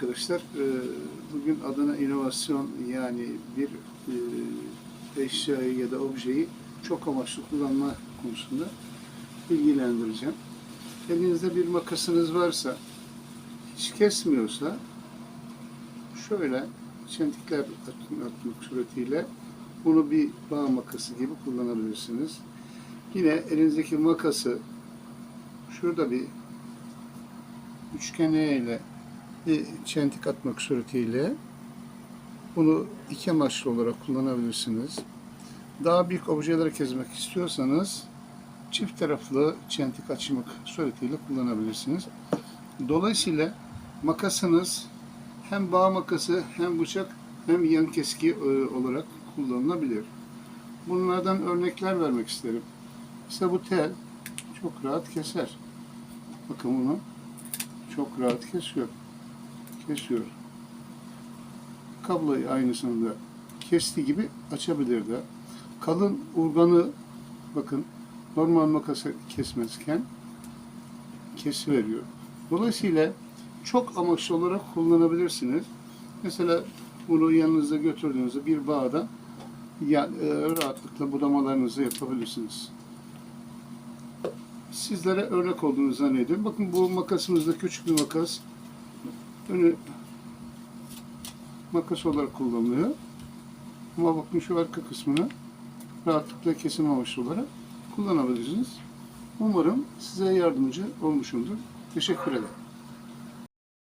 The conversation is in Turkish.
Arkadaşlar e, bugün Adana inovasyon yani bir e, eşyayı ya da objeyi çok amaçlı kullanma konusunda bilgilendireceğim. Elinizde bir makasınız varsa hiç kesmiyorsa şöyle çentikler at- atmak suretiyle bunu bir bağ makası gibi kullanabilirsiniz. Yine elinizdeki makası şurada bir üçgenle bir çentik atmak suretiyle bunu iki amaçlı olarak kullanabilirsiniz. Daha büyük objeleri kesmek istiyorsanız çift taraflı çentik açmak suretiyle kullanabilirsiniz. Dolayısıyla makasınız hem bağ makası hem bıçak hem yan keski e, olarak kullanılabilir. Bunlardan örnekler vermek isterim. İşte bu tel çok rahat keser. Bakın bunu çok rahat kesiyor kesiyor. Kabloyu aynısını da kestiği gibi açabilir de. Kalın urganı bakın normal makası kesmezken kesi veriyor. Dolayısıyla çok amaçlı olarak kullanabilirsiniz. Mesela bunu yanınızda götürdüğünüzde bir bağda ya, e, rahatlıkla budamalarınızı yapabilirsiniz. Sizlere örnek olduğunu zannediyorum. Bakın bu makasımızda küçük bir makas önü makas olarak kullanılıyor. Ama bakın şu arka kısmını rahatlıkla kesim amaçlı olarak kullanabilirsiniz. Umarım size yardımcı olmuşumdur. Teşekkür ederim.